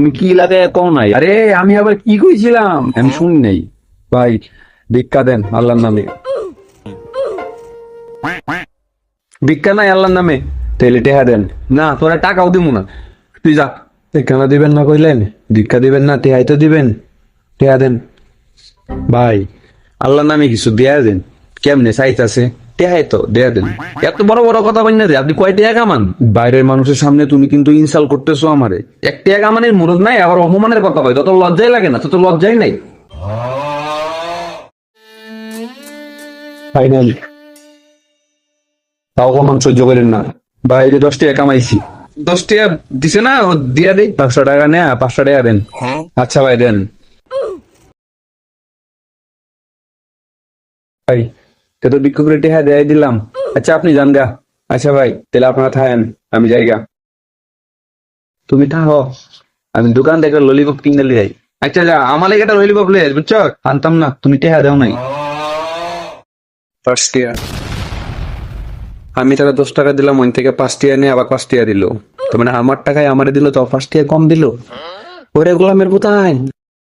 তুমি কি লাগে কও নাই? আরে আমি আবার কি কইছিলাম? আমি শুনি নাই। ভাই ভিক্ষা দেন আল্লাহর নামে। ভিক্ষা নাই আল্লাহর নামে। তাইলে টেহা দেন। না তোরা টাকাও দিব না। তুই যা। ভিক্ষা দিবেন না কইলেন? ভিক্ষা দিবেন না টেহাই তো দিবেন। টেহা দেন। ভাই আল্লাহর নামে কিছু দেয়া দেন। কেমনে চাইতাছে? টেহাই তো দেয়া দেন। এত বড় বড় কথা বলেন না রে আপনি কয় টাকা কামান? বাইরের মানুষের সামনে তুমি কিন্তু ইনসাল করতেছো আমারে। এক টাকা কামানের নাই আবার অপমানের কথা কয় তত লজ্জাই লাগে না তত লজ্জাই নাই। ফাইনাল তাও কমান সহ্য করেন না। বাইরে দশ টাকা কামাইছি। দশ টাকা দিছে না দিয়া দেই। পাঁচশো টাকা নেয়া পাঁচশো টাকা দেন। আচ্ছা ভাই দেন। ভাই তো তো বিক্ষোভ রেটে হ্যাঁ দেয় দিলাম। আচ্ছা আপনি যান গা। আচ্ছা ভাই তাহলে আপনারা থাকেন আমি যাই গা। তুমি থাকো। আমি দোকান থেকে ললিপপ কিনে লিয়ে যাই। আচ্ছা যা আমার লেগে একটা ললিপপ লিয়ে আস, বুঝছ? আনতাম না তুমি টেহা দাও নাই। ফার্স্ট ইয়ার আমি তারা দশ টাকা দিলাম ওই থেকে পাঁচ টিয়া নিয়ে আবার পাঁচ টিয়া দিল। তো মানে আমার টাকায় আমারে দিল তো ফার্স্ট ইয়ার কম দিল। ওরে গোলামের কোথায়?